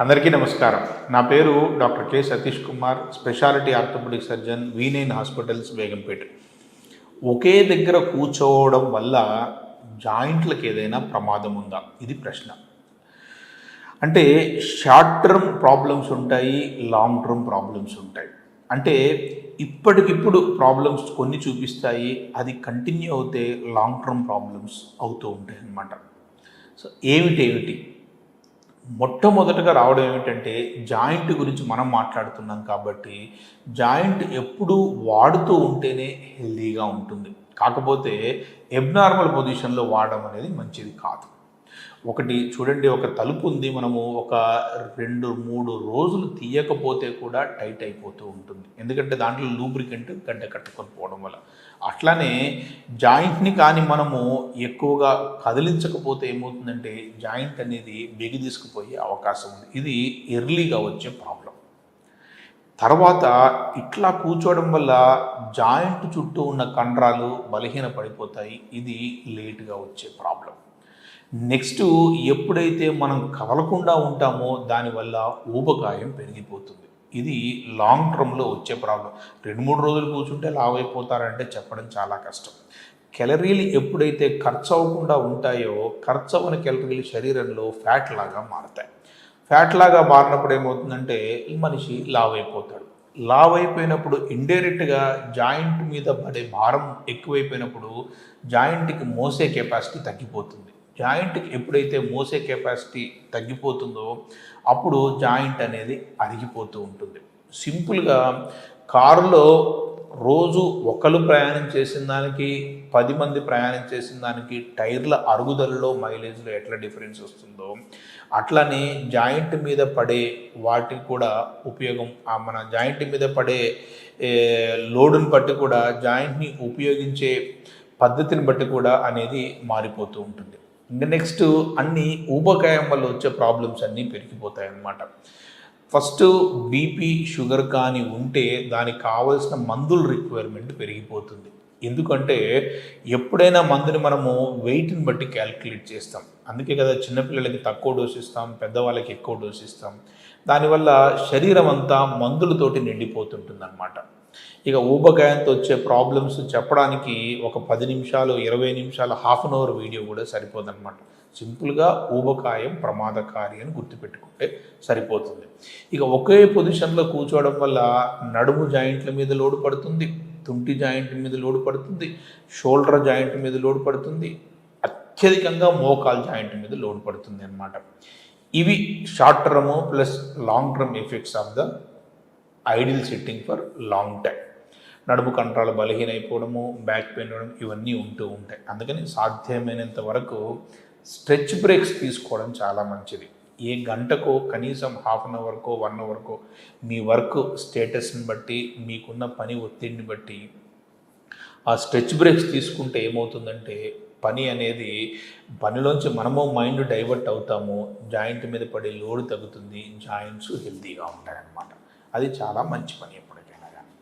అందరికీ నమస్కారం. నా పేరు doctor K. Satish Kumar speciality orthopaedic surgeon V9 hospitals Begumpet ఒకే దగ్గర కూర్చోవడం వల్ల జాయింట్లకు ఏదైనా ప్రమాదం ఉందా? ఇది ప్రశ్న. అంటే షార్ట్ టర్మ్ ప్రాబ్లమ్స్ ఉంటాయి లాంగ్ టర్మ్ ప్రాబ్లమ్స్ ఉంటాయి. అంటే ఇప్పటికిప్పుడు ప్రాబ్లమ్స్ కొన్ని చూపిస్తాయి అది కంటిన్యూ అవుతే లాంగ్ టర్మ్ ప్రాబ్లమ్స్ అవుతూ ఉంటాయి అన్నమాట సో ఏమిటి ఏమిటి? మొట్టమొదటగా రావడం ఏమిటంటే జాయింట్ గురించి మనం మాట్లాడుతున్నాం కాబట్టి జాయింట్ ఎప్పుడూ వాడుతూ ఉంటేనే హెల్దీగా ఉంటుంది. కాకపోతే ఎబ్నార్మల్ పొజిషన్లో వాడడం అనేది మంచిది కాదు. ఒకటి చూడండి ఒక తలుపు ఉంది మనము ఒక రెండు మూడు రోజులు తీయకపోతే కూడా టైట్ అయిపోతూ ఉంటుంది. ఎందుకంటే దాంట్లో లూబ్రికెంట్ గడ్డ కట్టుకొని పోవడం వల్ల. అట్లానే జాయింట్ని కానీ మనము ఎక్కువగా కదిలించకపోతే ఏమవుతుందంటే జాయింట్ అనేది బిగి తీసుకుపోయే అవకాశం ఉంది. ఇది ఎర్లీగా వచ్చే ప్రాబ్లం. తర్వాత ఇట్లా కూర్చోవడం వల్ల జాయింట్ చుట్టూ ఉన్న కండరాలు బలహీన పడిపోతాయి ఇది లేటుగా వచ్చే ప్రాబ్లం. నెక్స్ట్ ఎప్పుడైతే మనం కదలకుండా ఉంటామో దానివల్ల ఊబకాయం పెరిగిపోతుంది. ఇది లాంగ్ టర్మ్లో వచ్చే ప్రాబ్లం రెండు మూడు రోజులు కూర్చుంటే లావ్ అయిపోతారంటే చెప్పడం చాలా కష్టం. కెలరీలు ఎప్పుడైతే ఖర్చు అవ్వకుండా ఉంటాయో ఖర్చు అవ్వని కెలరీలు శరీరంలో ఫ్యాట్ లాగా మారతాయి. ఫ్యాట్ లాగా మారినప్పుడు ఏమవుతుందంటే ఈ మనిషి లావ్ అయిపోతాడు లావ్ అయిపోయినప్పుడు ఇండైరెక్ట్గా జాయింట్ మీద పడే భారం ఎక్కువైపోయినప్పుడు జాయింట్కి మోసే కెపాసిటీ తగ్గిపోతుంది. జాయింట్కి ఎప్పుడైతే మోసే కెపాసిటీ తగ్గిపోతుందో అప్పుడు జాయింట్ అనేది అరిగిపోతూ ఉంటుంది. సింపుల్గా కారులో రోజు ఒకరు ప్రయాణం చేసిన దానికి పది మంది ప్రయాణం చేసిన దానికి టైర్ల అరుగుదలలో మైలేజ్లో ఎట్లా డిఫరెన్స్ వస్తుందో అట్లానే జాయింట్ మీద పడే వాటికి కూడా ఉపయోగం. మన జాయింట్ మీద పడే లోడుని బట్టి కూడా జాయింట్ని ఉపయోగించే పద్ధతిని బట్టి కూడా అనేది మారిపోతూ ఉంటుంది. నెక్స్ట్ అన్ని ఊబకాయం వల్ల వచ్చే ప్రాబ్లమ్స్ అన్నీ పెరిగిపోతాయి అన్నమాట ఫస్ట్ బీపీ షుగర్ కానీ ఉంటే దానికి కావలసిన మందుల రిక్వైర్మెంట్ పెరిగిపోతుంది. ఎందుకంటే ఎప్పుడైనా మందుని మనము వెయిట్ని బట్టి క్యాల్కులేట్ చేస్తాం. అందుకే కదా చిన్నపిల్లలకి తక్కువ డోస్ ఇస్తాం పెద్దవాళ్ళకి ఎక్కువ డోస్ ఇస్తాం. దానివల్ల శరీరం అంతా మందులతోటి నిండిపోతుంటుంది అనమాట ఇక ఊబకాయంతో వచ్చే ప్రాబ్లమ్స్ చెప్పడానికి ఒక పది నిమిషాలు ఇరవై నిమిషాలు హాఫ్ అన్ అవర్ వీడియో కూడా సరిపోదన్నమాట. సింపుల్గా ఊబకాయం ప్రమాదకారి అని గుర్తుపెట్టుకుంటే సరిపోతుంది. ఇక ఒకే పొజిషన్లో కూర్చోవడం వల్ల నడుము జాయింట్ల మీద లోడ్ పడుతుంది తుంటి జాయింట్ మీద లోడ్ పడుతుంది షోల్డర్ జాయింట్ మీద లోడ్ పడుతుంది అత్యధికంగా మోకాల్ జాయింట్ మీద లోడ్ పడుతుంది అన్నమాట. ఇవి short term plus long term effects of the ideal sitting for long time నడుము కంట్రాలు బలహీనైపోవడము బ్యాక్ పెయిన్ అవ్వడం ఇవన్నీ ఉంటూ ఉంటాయి. అందుకని సాధ్యమైనంత వరకు స్ట్రెచ్ బ్రేక్స్ తీసుకోవడం చాలా మంచిది. ఏ గంటకో కనీసం హాఫ్ అన్ అవర్కో వన్ అవర్కో మీ వర్క్ స్టేటస్ని బట్టి మీకున్న పని ఒత్తిడిని బట్టి ఆ స్ట్రెచ్ బ్రేక్స్ తీసుకుంటే ఏమవుతుందంటే పని అనేది పనిలోంచి మనము మైండ్ డైవర్ట్ అవుతాము జాయింట్ మీద పడే లోడ్ తగ్గుతుంది జాయింట్స్ హెల్తీగా ఉంటాయి అన్నమాట అది చాలా మంచి పని ఎప్పుడైనా